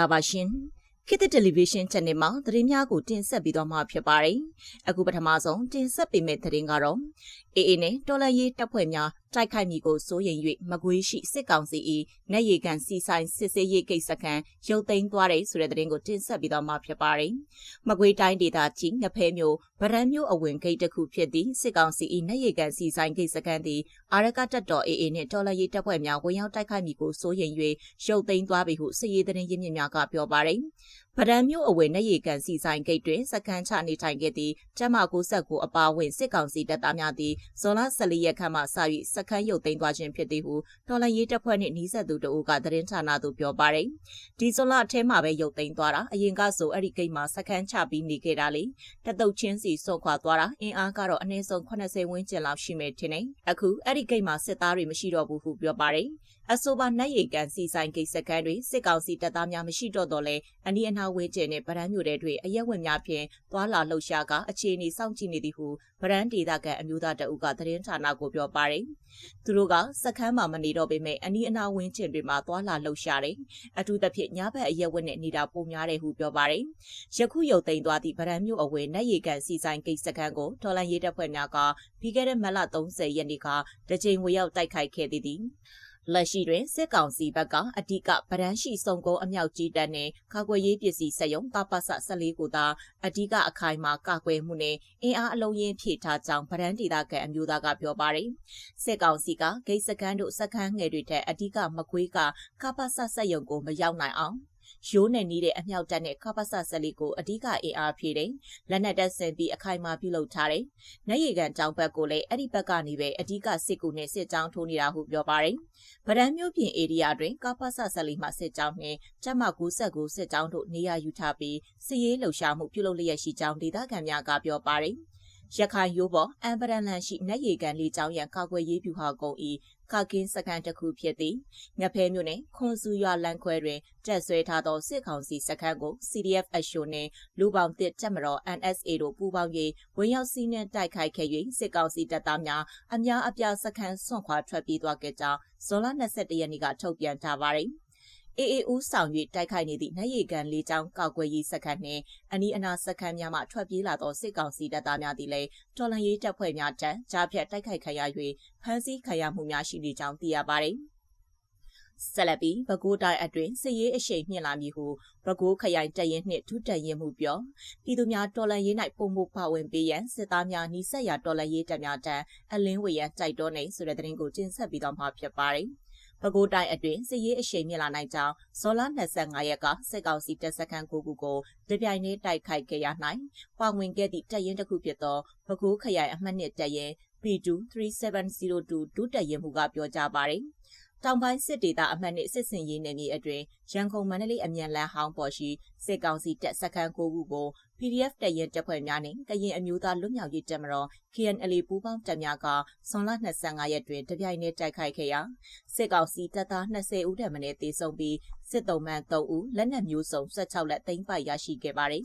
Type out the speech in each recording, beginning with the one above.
္ဂလာပါရှင်ခေတ်သစ်တယ်လီဗီရှင်း channel မှာသတင်းများကိုတင်ဆက်ပေးသွားမှာဖြစ်ပါတယ်အခုပထမဆုံးတင်ဆက်ပေးမယ့်သတင်းကတော့အေအေနဲ့တော်လန်ရေးတပ်ဖွဲ့များ တိုက်ခိုက်မိကိုစိုးရိမ်၍မကွေးရှိစစ်ကောင်စီ၏နေရီကန်စီဆိုင်စစ်စေးရေးကိစ္စခန်းရုပ်သိမ်းသွားတယ်ဆိုတဲ့သတင်းကိုတင်ဆက်ပေးသွားမှာဖြစ်ပါတယ်။မကွေးတိုင်းဒေသကြီးငဖဲမျိုးဗရန်မျိုးအဝင်ဂိတ်တစ်ခုဖြစ်သည့်စစ်ကောင်စီ၏နေရီကန်စီဆိုင်ကိစ္စခန်းသည်အာရကတပ်တော်အေအေနှင့်တော်လန်ရေးတပ်ဖွဲ့များဝင်ရောက်တိုက်ခိုက်မိကိုစိုးရိမ်၍ရုပ်သိမ်းသွားပြီဟုစစ်ရေးသတင်းရင်းမြစ်များကပြောပါတယ်။ဗရန်မျိုးအဝယ်နေရီကန်စီဆိုင်ဂိတ်တွင်စကန်ချနေထိုင်ခဲ့သည့်ကျမ69အပါအဝင်စစ်ကောင်စီတပ်သားများသည်ဇွန်လ14ရက်ခန့်မှစ၍စခန်းရုပ်သိမ်းသွားခြင်းဖြစ်သည်ဟုတော်လန်ရေးတပ်ဖွဲ့နှင့်နှီးဆက်သူတို့ကသတင်းဌာနသို့ပြောပါတယ်။ဒီဇွန်လအထဲမှာပဲရုပ်သိမ်းသွားတာအရင်ကဆိုအဲ့ဒီဂိတ်မှာစခန်းချပြီးနေခဲ့တာလေတတုတ်ချင်းစီဆုတ်ခွာသွားတာအင်အားကတော့အနည်းဆုံး80ဝန်းကျင်လောက်ရှိမယ်ထင်တယ်။အခုအဲ့ဒီဂိတ်မှာစစ်သားတွေမရှိတော့ဘူးဟုပြောပါတယ်။ အဆိုပါနတ်ရီကန်စီဆိုင်ကိစ္စကန်းတွေစစ်ကောင်စီတပ်သားများမရှိတော့တော့လဲအနီးအနားဝေးကျင်နဲ့ဗရန်မြို့တဲတွေအရက်ဝင်များဖြင့်သွာလာလှုပ်ရှားကအခြေအနေစောင့်ကြည့်နေသည်ဟုဗရန်ဒေသကန်အမျိုးသားတအုပ်ကသတင်းဌာနကိုပြောပါတယ်။သူတို့ကစခန်းမှာမနေတော့ပေမဲ့အနီးအနားဝင်းကျင်တွေမှာသွာလာလှုပ်ရှားတယ်။အထူးသဖြင့်ညဘက်အရက်ဝင်နဲ့နေတာပုံများတယ်ဟုပြောပါတယ်။ယခုရုပ်သိမ်းသွားသည့်ဗရန်မြို့အဝယ်နတ်ရီကန်စီဆိုင်ကိစ္စကန်းကိုဒေါ်လာရေးတပ်ဖွဲ့များကပြီးခဲ့တဲ့မလ30ရက်နေ့ကတကြိမ်ဝေရောက်တိုက်ခိုက်ခဲ့သည်။ လက်ရှိတွင်စစ်ကောင်စီဘက်ကအဓိကဗရန်ရှိစုံကုန်းအမြောက်ကြီးတပ်နှင့်ကာကွယ်ရေးပစ္စည်းစက်ရုံတပစ14ကိုသာအဓိကအခိုင်အမာကာကွယ်မှုနဲ့အင်အားအလုံးရင်းဖြည့်ထားကြောင်းဗရန်ဒေသကအမျိုးသားကပြောပါတယ်စစ်ကောင်စီကဂိတ်စကန်တို့စခန်းငယ်တွေတဲ့အဓိကမကွေးကကာပစစက်ရုံကိုမရောက်နိုင်အောင် ရိုးနယ်နီးတဲ့အမြောက်တပ်နဲ့ခပစဆက်လီကိုအဓိကအင်အားဖြည့်တယ်။လက်နက်တပ်ဆင်ပြီးအခိုင်အမာပြုလုပ်ထားတယ်။နေရီကန်တောင်ဘက်ကိုလည်းအဲ့ဒီဘက်ကနေပဲအဓိကစစ်ကူနဲ့စစ်ကြောင်းထိုးနေတာဟုပြောပါတယ်။ဗရန်မျိုးပြင်ဧရိယာတွင်ကပစဆက်လီမှစစ်ကြောင်းနှင့်ကျမ99စစ်ကြောင်းတို့နေရာယူထားပြီးစစ်ရေးလှုပ်ရှားမှုပြုလုပ်လျက်ရှိကြောင်းဒေသခံများကပြောပါတယ်။ ရခိုင်ရိုးပေါ်အမ်ပရန်လန်ရှိနက်ရီကန်လေးကျောင်းရန်ကာကွယ်ရေးဗျူဟာကုန်းဤခကင်းစကန်တစ်ခုဖြစ်သည်ငဖဲမြို့နယ်ခွန်စုရွာလန်ခွဲတွင်တက်ဆွဲထားသောစစ်ကောင်စီစခန်းကို CDF အရှိုနှင့်လူပေါင်းတစ်တက်မတော် NSA တို့ပူးပေါင်း၍ဝင်ရောက်စီးနှင်းတိုက်ခိုက်ခဲ့၍စစ်ကောင်စီတပ်သားများအများအပြားစခန်းဆွန့်ခွာထွက်ပြေးသွားခဲ့ကြောင်းဇွန်လ22ရက်နေ့ကထုတ်ပြန်ထားပါသည် အေအေဦးဆောင်၍တိုက်ခိုက်နေသည့်နှရီကန်လေးချောင်းကောက်ွယ်ရေးစခန်းနှင့်အနီးအနားစခန်းများမှထွက်ပြေးလာသောစစ်ကောင်စီတပ်သားများသည်လည်းတော်လန်ရေးတပ်ဖွဲ့များတန်းကြားဖြတ်တိုက်ခိုက်ခံရ၍ဖမ်းဆီးခံရမှုများရှိနေကြောင်းသိရပါသည်ဆက်လက်ပြီးပဲခူးတိုင်းအတွင်းစစ်ရေးအရှိန်မြင့်လာမည်ဟုပဲခူးခရိုင်တရင်နှင့်ဒုတရင်မှုပြောပြည်သူများတော်လှန်ရေး၌ပုံမှုပါဝင်ပေးရန်စစ်သားများနှိစက်ရာတော်လှန်ရေးတပ်များတန်းအလင်းဝေရန်တိုက်တွန်းနေဆိုတဲ့သတင်းကိုတင်ဆက်ပြီးတော့မှာဖြစ်ပါတယ်။ ပဲခူးတိုင်းအတွင်းစစ်ရေးအရှိန်မြင့်လာနိုင်ကြောင်းဇော်လ25ရက်ကစစ်ကောင်စီတပ်စခန်းကိုကူကိုတပြိုင်တည်းတိုက်ခိုက်ခဲ့ရနိုင်ပါဝင်ခဲ့သည့်တပ်ရင်းတစ်ခုဖြစ်သောပဲခူးခရိုင်အမှတ်နှစ်တပ်ရင်း P2 3702ဒုတပ်ရင်းမှုကပြောကြားပါတယ်။ တောင်ပိုင်းစစ်ဒေသအမှတ်နဲ့စစ်စင်ရေးနယ်မြေအတွင်းရန်ကုန်မန္တလေးအမြန်လမ်းဟောင်းပေါ်ရှိစစ်ကောင်စီတပ်စခန်း၉ခုကို PDF တပ်ရင်းတပ်ဖွဲ့များနဲ့ကရင်အမျိုးသားလွတ်မြောက်ရေးတပ်မတော် KNL ပူးပေါင်းတပ်များကဇွန်လ25ရက်တွင်တပြိုင်တည်းတိုက်ခိုက်ခဲ့ရာစစ်ကောင်စီတပ်သား20ဦးထက်မနည်းသေဆုံးပြီးစစ်တုံးမှန်3ဦးလက်နက်မျိုးစုံ16လက်သိမ်းပိုက်ရရှိခဲ့ပါတယ်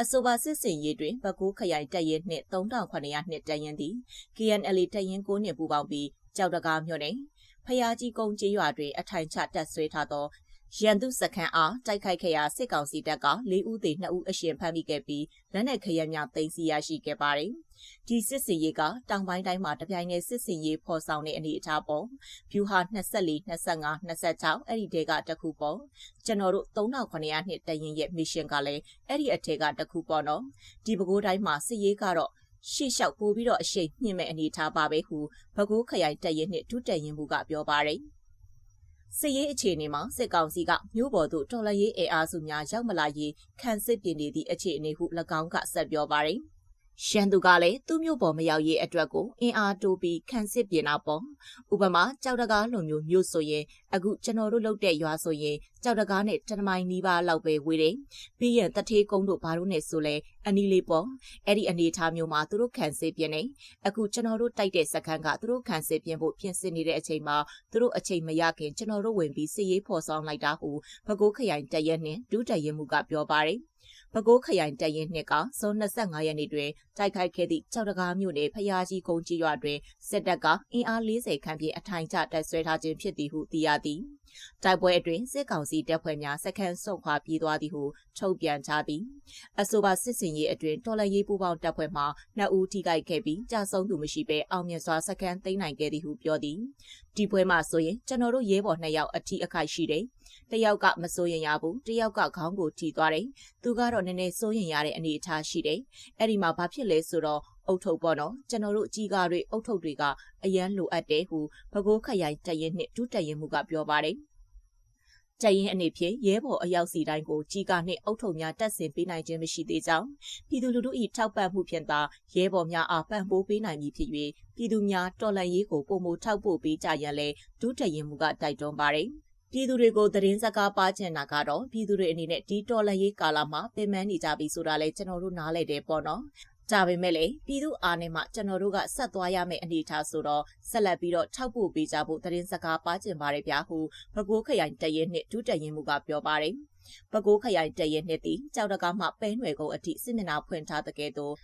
အဆိုပါစစ်စင်ရေးတွင်ဘကူးခရိုင်တပ်ရင်းနှင့်3900နှစ်တပ်ရင်းသည် KNL တပ်ရင်း9နှင့်ပူးပေါင်းပြီးကြောက်တကားမြို့နယ် ဖျားကြီးကုန်းကျေးရွာတွင်အထိုင်ချတပ်ဆွဲထားသောရန်သူစခန်းအားတိုက်ခိုက်ခဲ့ရာစစ်ကောင်စီတပ်က၄ဦးသေ2ဦးအရှင်ဖမ်းမိခဲ့ပြီးလက်နက်ခဲယမ်းများသိမ်းဆည်းရရှိခဲ့ပါတယ်။ဒီစစ်စီရေးကတောင်ပိုင်းတိုင်းမှာတပြိုင်တည်းစစ်စီရေးဖော်ဆောင်တဲ့အနေအထားပေါ်ဖြူဟာ24 25 26အဲ့ဒီတဲကတခုပေါ်ကျွန်တော်တို့3900နှစ်တရင်ရဲ့မစ်ရှင်ကလည်းအဲ့ဒီအထက်ကတခုပေါ်တော့ဒီပဲခူးတိုင်းမှာစစ်ရေးကတော့ ရှေ့လျှောက်ပို့ပြီးတော့အရှိန်မြင့်မဲ့အနေထားပါပဲဟုဘကူးခရိုင်တပ်ရင်းနှင့်ဒုတပ်ရင်းမှုကပြောပါတယ်စစ်ရေးအခြေအနေမှာစစ်ကောင်စီကမြို့ပေါ်သို့တော်လှန်ရေးအင်အားစုများရောက်မလာရေးခံစစ်ပြင်နေသည့်အခြေအနေဟု၎င်းကဆက်ပြောပါတယ်။ ရှန်သူကလည်းသူ့မျိုးပေါ်မရောက်ရေးအတွက်ကိုအင်အားတိုးပြီးခံစစ်ပြင်တာပေါ့ဥပမာကြောက်တကားလိုမျိုးမျိုးဆိုရင်အခုကျွန်တော်တို့လုပ်တဲ့ရွာဆိုရင်ကြောက်တကားနဲ့တနမိုင်နီးပါးလောက်ပဲဝေးတယ်ပြီးရင်တထေးကုန်းတို့ဘာလို့နဲ့ဆိုလဲအနီလေးပေါ့အဲ့ဒီအနေထားမျိုးမှာသူတို့ခံစစ်ပြင်နေအခုကျွန်တော်တို့တိုက်တဲ့စခန်းကသူတို့ခံစစ်ပြင်ဖို့ပြင်ဆင်နေတဲ့အချိန်မှာသူတို့အချိန်မရခင်ကျွန်တော်တို့ဝင်ပြီးစစ်ရေးဖော်ဆောင်လိုက်တာဟုဘကိုးခရိုင်တရက်နှင့်ဒုတရက်မှုကပြောပါတယ် ပဲခူးခရိုင်တပ်ရင်းနှစ်ကဇွန်25ရက်နေ့တွင်တိုက်ခိုက်ခဲ့သည့်ကြောက်တကားမြို့နယ်ဖျားကြီးကုန်းကြီးရွာတွင်စစ်တပ်ကအင်အား40ခန့်ဖြင့်အထိုင်ချတပ်ဆွဲထားခြင်းဖြစ်သည်ဟုသိရသည်။တိုက်ပွဲအတွင်းစစ်ကောင်စီတပ်ဖွဲ့များစခန်းဆုတ်ခွာပြေးသွားသည်ဟုထုတ်ပြန်ကြသည်အဆိုပါစစ်စင်ရေးအတွင်းတော်လှန်ရေးပူးပေါင်းတပ်ဖွဲ့မှနှစ်ဦးထိခိုက်ခဲ့ပြီးကြာဆုံးသူမရှိဘဲအောင်မြင်စွာစခန်းသိမ်းနိုင်ခဲ့သည်ဟုပြောသည်ဒီပွဲမှာဆိုရင်ကျွန်တော်တို့ရဲဘော်နှစ်ယောက်အထိအခိုက်ရှိတယ် တယောက်ကမစိုးရင်ရဘူးတယောက်ကခေါင်းကိုထိသွားတယ်သူကတော့နည်းနည်းစိုးရင်ရတဲ့အနေအထားရှိတယ်အဲ့ဒီမှာဘာဖြစ်လဲဆိုတော့အုတ်ထုတ်ပေါ့နော်ကျွန်တော်တို့ကြီးကားတွေအုတ်ထုတ်တွေကအရန်လိုအပ်တယ်ဟုဘကိုးခရိုင်တရင်နှင့်ဒုတရင်မှုကပြောပါတယ်ကြရင်အနေဖြင့်ရဲဘော်အယောက်စီတိုင်းကိုကြီးကနှင့်အုတ်ထုံများတက်ဆင်ပေးနိုင်ခြင်းမရှိသေးကြောင်းပြည်သူလူထု၏ထောက်ပံ့မှုဖြင့်သာရဲဘော်များအားပံ့ပိုးပေးနိုင်မည်ဖြစ်၍ပြည်သူများတော်လှန်ရေးကိုပုံမထောက်ပို့ပေးကြရန်လဲဒုတရင်မှုကတိုက်တွန်းပါတယ် ပြည်သူတွေကိုသတင်းစကားပါချင်တာကတော့ပြည်သူတွေအနေနဲ့ဒီတော်လှန်ရေးကာလမှာပင်ပန်းနေကြပြီဆိုတာလဲကျွန်တော်တို့နားလည်တယ်ပေါ့နော်ဒါပေမဲ့လေပြည်သူအားနဲ့မှကျွန်တော်တို့ကဆက်သွားရမယ့်အနေအထားဆိုတော့ဆက်လက်ပြီးတော့ထောက်ပို့ပေးကြဖို့သတင်းစကားပါကျင်ပါတယ်ဗျာဟုဘကိုးခရိုင်တရဲနှစ်ဒုတရင်မှုကပြောပါတယ်ဘကိုးခရိုင်တရဲနှစ်သည်ကြောက်တကားမှပဲနွယ်ကုန်းအထိစစ်မျက်နှာဖွင့်ထားတဲ့ကဲ့သို့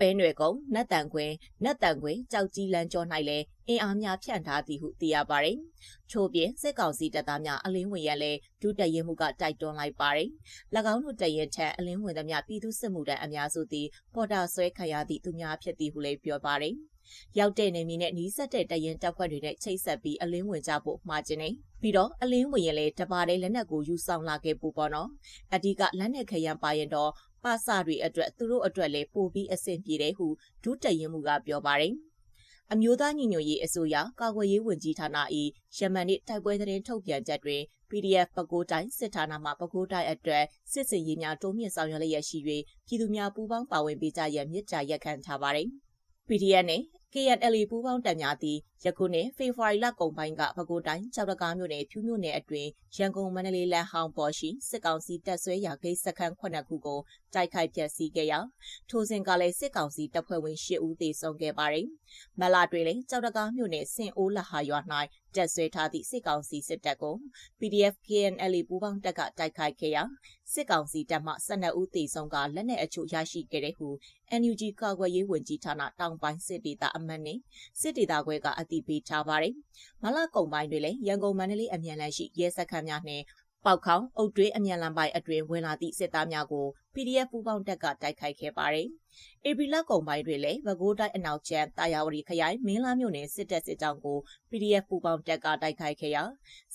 ပဲနွယ်ကုန်းနတ်တန်ခွင်နတ်တန်ခွင်ကြောက်ကြီးလန်းကျော်၌လည်းအင်အားများဖြန့်ထားသည်ဟုသိရပါတယ်။ချို့ပြင်စစ်ကောင်စီတပ်သားများအလင်းဝင်ရလဲဒုတရင်မှုကတိုက်တွန်းလိုက်ပါတယ်။၎င်းတို့တရင်ထက်အလင်းဝင်သမျှပြည်သူစစ်မှုတန်းအများစုသည်ပေါ်တာဆွဲခံရသည့်သူများဖြစ်သည်ဟုလည်းပြောပါတယ်။ရောက်တဲ့နေမီနဲ့နီးစပ်တဲ့တရင်တပ်ဖွဲ့တွေနဲ့ချိတ်ဆက်ပြီးအလင်းဝင်ကြဖို့မှာခြင်းနေပြီးတော့အလင်းဝင်ရင်လေတပါတဲ့လက်နက်ကိုယူဆောင်လာခဲ့ပို့ပေါ့နော်အဓိကလက်နက်ခရံပါရင်တော့ ပါစာတွေအတွက်သူတို့အတွက်လည်းပို့ပြီးအဆင်ပြေတယ်ဟုဒုတရင်မှုကပြောပါတယ်အမျိုးသားညီညွတ်ရေးအစိုးရကာကွယ်ရေးဝန်ကြီးဌာန၏ရမန်နေ့တိုက်ပွဲသတင်းထုတ်ပြန်ချက်တွင် PDF ပကိုးတိုင်းစစ်ဌာနမှပကိုးတိုင်းအတွက်စစ်စင်ရေးများတိုးမြင့်ဆောင်ရွက်လျက်ရှိ၍ပြည်သူများပူးပေါင်းပါဝင်ပေးကြရန်မြစ်တာရက်ခံထားပါသည် PDF နဲ့ KNL ပူးပေါင်းတပ်များသည်ယခုနှစ်ဖေဖော်ဝါရီလကုန်ပိုင်းကပဲခူးတိုင်းကြောက်တကားမြို့နယ်ဖြူးမြို့နယ်အတွင်းရန်ကုန်မန္တလေးလမ်းဟောင်းပေါ်ရှိစစ်ကောင်စီတပ်ဆွဲရာဂိတ်စခန်းခုနှစ်ခုကိုတိုက်ခိုက်ဖျက်ဆီးခဲ့ရာထိုစဉ်ကလည်းစစ်ကောင်စီတပ်ဖွဲ့ဝင်၈ဦးသေဆုံးခဲ့ပါတယ်။မလာတွင်လည်းကြောက်တကားမြို့နယ်စင်အိုးလဟာရွာ၌တပ်ဆွဲထားသည့်စစ်ကောင်စီစစ်တပ်ကို PDF KNL ပူးပေါင်းတပ်ကတိုက်ခိုက်ခဲ့ရာစစ်ကောင်စီတပ်မှ12ဦးသေဆုံးကလက်နက်အချို့ရရှိခဲ့တဲ့ဟု NUG ကာကွယ်ရေးဝန်ကြီးဌာနတောင်ပိုင်းစစ်ဒေသအမတ်နှင့်စစ်ဒေသခွဲကအသိပေးထားပါတယ်။မလကုံပိုင်းတွင်လည်းရန်ကုန်မန္တလေးအမြန်လမ်းရှိရဲစခန်းများနှင့်ပေါက်ခေါင်းအုတ်တွေးအမြန်လမ်းပိုင်းအတွင်ဝင်လာသည့်စစ်သားများကို PDF ပူးပေါင်းတပ်ကတိုက်ခိုက်ခဲ့ပါတယ်။ဧပြီလကုန်ပိုင်းတွင်လည်းဗကိုးတိုင်းအနောက်ကျန်းတာယာဝတီခရိုင်မင်းလာမြို့နယ်စစ်တပ်စစ်ကြောင်းကို PDF ပူးပေါင်းတပ်ကတိုက်ခိုက်ခဲ့ရာ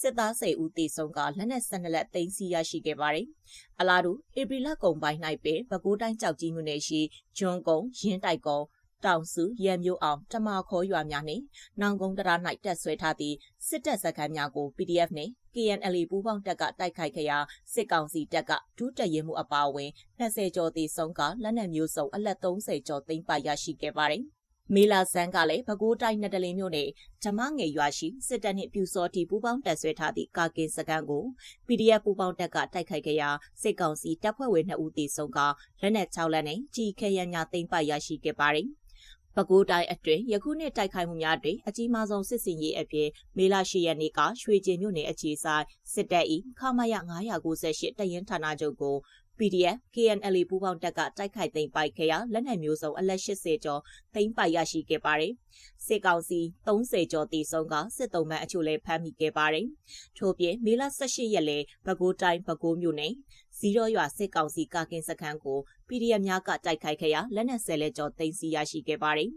စစ်သား10ဦးသေဆုံးကလက်နက်12လက်သိမ်းဆည်းရရှိခဲ့ပါတယ်။အလားတူဧပြီလကုန်ပိုင်း၌ပင်ဗကိုးတိုင်းကြောက်ကြီးမြို့နယ်ရှိဂျွန်ကုန်းရင်းတိုက်ကုန်း တောင်စုရံမျိုးအောင်တမခေါ်ရွာများနှင့်နောင်ကုန်းတရာ၌တက်ဆွဲထားသည့်စစ်တပ်စခန်းများကို PDF နှင့် KNL ပူးပေါင်းတပ်ကတိုက်ခိုက်ခဲ့ရာစစ်ကောင်စီတပ်ကဒုတရင်မှုအပါအဝင်20ကျော်သေဆုံးကလက်နက်မျိုးစုံအလက်30ကျော်သိမ်းပိုက်ရရှိခဲ့ပါတယ်။မေလာဆန်းကလည်းပဲခူးတိုင်းနယ်တလင်းမြို့နယ်ဓမ္မငယ်ရွာရှိစစ်တပ်နှင့်ပြူစောတီပူးပေါင်းတပ်ဆွဲထားသည့်ကာကင်စကန်ကို PDF ပူးပေါင်းတပ်ကတိုက်ခိုက်ခဲ့ရာစစ်ကောင်စီတပ်ဖွဲ့ဝင်2ဦးသေဆုံးကလက်နက်6လက်နဲ့ကြီးခဲရန်ညာသိမ်းပိုက်ရရှိခဲ့ပါတယ်။ ပဲခူးတိုင်းအတွင်းယခုနှစ်တိုက်ခိုက်မှုများတွင်အကြီးမားဆုံးစစ်စင်ရေးအဖြစ်မေလ10ရက်နေ့ကရွှေကျင်မြို့နယ်အခြေဆိုင်စစ်တပ်၏ခမာယ998တရင်ဌာနချုပ်ကို PDF KNL ပူးပေါင်းတပ်ကတိုက်ခိုက်သိမ်းပိုက်ခဲ့ရာလက်နက်မျိုးစုံအလက်80ကျော်သိမ်းပိုက်ရရှိခဲ့ပါတယ်။စစ်ကောင်စီ30ကျော်တည်ဆုံကစစ်တုံးမှန်အချို့လည်းဖမ်းမိခဲ့ပါတယ်။ထို့ပြင်မေလ18ရက်လေပဲခူးတိုင်းပဲခူးမြို့နယ် ဇီရောရွာစစ်ကောင်စီကာကင်စခန်းကို PDF များကတိုက်ခိုက်ခဲ့ရာလက်နက်ဆယ်လက်ကျော်သိမ်းဆည်းရရှိခဲ့ပါတယ်